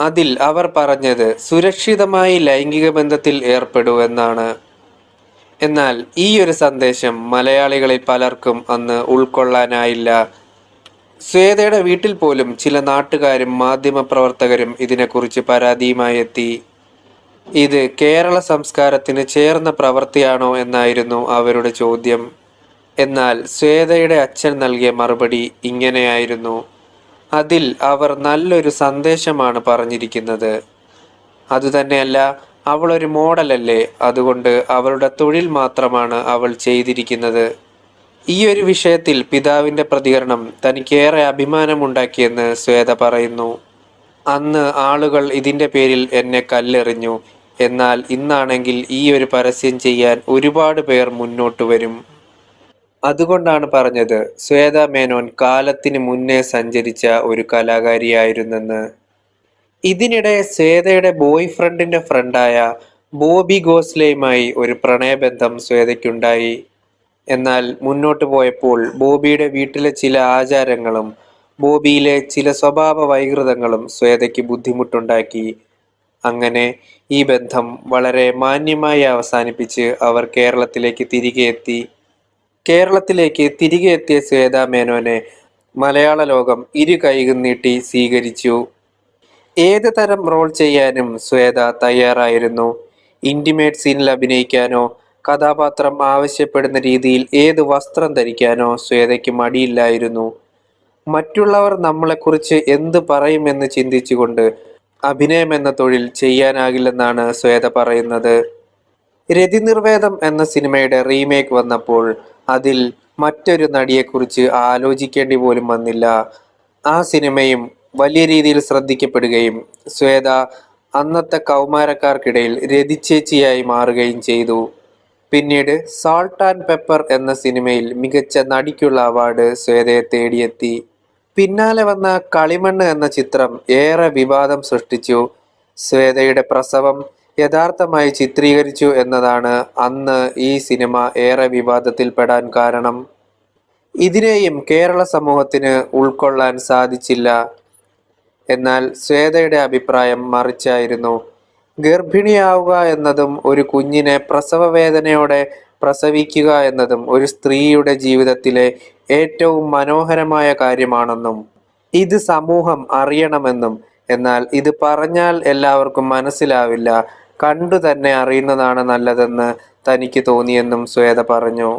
അതിൽ അവർ പറഞ്ഞത് സുരക്ഷിതമായി ലൈംഗിക ബന്ധത്തിൽ ഏർപ്പെടുവെന്നാണ്. എന്നാൽ ഈ ഒരു സന്ദേശം മലയാളികളിൽ പലർക്കും അന്ന് ഉൾക്കൊള്ളാനായില്ല. സ്വേതയുടെ വീട്ടിൽ പോലും ചില നാട്ടുകാരും മാധ്യമപ്രവർത്തകരും ഇതിനെക്കുറിച്ച് പരാതിയുമായി എത്തി. ഇത് കേരള സംസ്കാരത്തിന് ചേർന്ന പ്രവൃത്തിയാണോ എന്നായിരുന്നു അവരുടെ ചോദ്യം. എന്നാൽ സ്വേതയുടെ അച്ഛൻ നൽകിയ മറുപടി ഇങ്ങനെയായിരുന്നു. അതിൽ അവർ നല്ലൊരു സന്ദേശമാണ് പറഞ്ഞിരിക്കുന്നത്. അതുതന്നെയല്ല അവളൊരു മോഡലല്ലേ അതുകൊണ്ട് അവളുടെ തൊഴിൽ മാത്രമാണ് അവൾ ചെയ്തിരിക്കുന്നത്. ഈ ഒരു വിഷയത്തിൽ പിതാവിന്റെ പ്രതികരണം തനിക്കേറെ അഭിമാനമുണ്ടാക്കിയെന്ന് ശ്വേത പറയുന്നു. അന്ന് ആളുകൾ ഇതിന്റെ പേരിൽ എന്നെ കല്ലെറിഞ്ഞു. എന്നാൽ ഇന്നാണെങ്കിൽ ഈ ഒരു പരസ്യം ചെയ്യാൻ ഒരുപാട് പേർ മുന്നോട്ട് വരും. അതുകൊണ്ടാണ് പറഞ്ഞത് ശ്വേത മേനോൻ കാലത്തിന് മുന്നേ സഞ്ചരിച്ച ഒരു കലാകാരിയായിരുന്നെന്ന്. ഇതിനിടെ ശ്വേതയുടെ ബോയ് ഫ്രണ്ടിന്റെ ഫ്രണ്ടായ ബോബി ഗോസ്ലയുമായി ഒരു പ്രണയബന്ധം ശ്വേതയ്ക്കുണ്ടായി. എന്നാൽ മുന്നോട്ട് പോയപ്പോൾ ബോബിയുടെ വീട്ടിലെ ചില ആചാരങ്ങളും ബോബിയിലെ ചില സ്വഭാവ വൈകൃതങ്ങളും ശ്വേതയ്ക്ക് ബുദ്ധിമുട്ടുണ്ടാക്കി. അങ്ങനെ ഈ ബന്ധം വളരെ മാന്യമായി അവസാനിപ്പിച്ച് അവർ കേരളത്തിലേക്ക് തിരികെ എത്തി കേരളത്തിലേക്ക് തിരികെ എത്തിയ ശ്വേതാ മേനോനെ മലയാള ലോകം ഇരു കൈകും നീട്ടി സ്വീകരിച്ചു. ഏത് തരം റോൾ ചെയ്യാനും ശ്വേത തയ്യാറായിരുന്നു. ഇന്റിമേറ്റ് സീനിൽ അഭിനയിക്കാനോ കഥാപാത്രം ആവശ്യപ്പെടുന്ന രീതിയിൽ ഏത് വസ്ത്രം ധരിക്കാനോ ശ്വേതയ്ക്ക് മടിയില്ലായിരുന്നു. മറ്റുള്ളവർ നമ്മളെക്കുറിച്ച് എന്ത് പറയുമെന്ന് ചിന്തിച്ചുകൊണ്ട് അഭിനയം എന്ന തൊഴിൽ ചെയ്യാനാകില്ലെന്നാണ് ശ്വേത പറയുന്നത്. രതിനിർവേദം എന്ന സിനിമയുടെ റീമേക്ക് വന്നപ്പോൾ അതിൽ മറ്റൊരു നടിയെക്കുറിച്ച് ആലോചിക്കേണ്ടി പോലും വന്നില്ല. ആ സിനിമയും വലിയ രീതിയിൽ ശ്രദ്ധിക്കപ്പെടുകയും ശ്വേത അന്നത്തെ കൗമാരക്കാർക്കിടയിൽ രതിച്ചേച്ചിയായി മാറുകയും ചെയ്തു. പിന്നീട് സാൾട്ട് ആൻഡ് പെപ്പർ എന്ന സിനിമയിൽ മികച്ച നടിക്കുള്ള അവാർഡ് ശ്വേതയെ തേടിയെത്തി. പിന്നാലെ വന്ന കളിമണ്ണ് എന്ന ചിത്രം ഏറെ വിവാദം സൃഷ്ടിച്ചു. ശ്വേതയുടെ പ്രസവം യഥാർത്ഥമായി ചിത്രീകരിച്ചു എന്നതാണ് അന്ന് ഈ സിനിമ ഏറെ വിവാദത്തിൽപ്പെടാൻ കാരണം. ഇതിനെയും കേരള സമൂഹത്തിന് ഉൾക്കൊള്ളാൻ സാധിച്ചില്ല. എന്നാൽ ശ്വേതയുടെ അഭിപ്രായം മറിച്ചായിരുന്നു. ഗർഭിണിയാവുക എന്നതും ഒരു കുഞ്ഞിനെ പ്രസവ വേദനയോടെ പ്രസവിക്കുക എന്നതും ഒരു സ്ത്രീയുടെ ജീവിതത്തിലെ ഏറ്റവും മനോഹരമായ കാര്യമാണെന്നും ഇത് സമൂഹം അറിയണമെന്നും എന്നാൽ ഇത് പറഞ്ഞാൽ എല്ലാവർക്കും മനസ്സിലാവില്ല. കണ്ടു തന്നെ അറിയുന്നതാണ് നല്ലതെന്ന് തനിക്ക് തോന്നിയെന്നും ശ്വേത പറഞ്ഞു.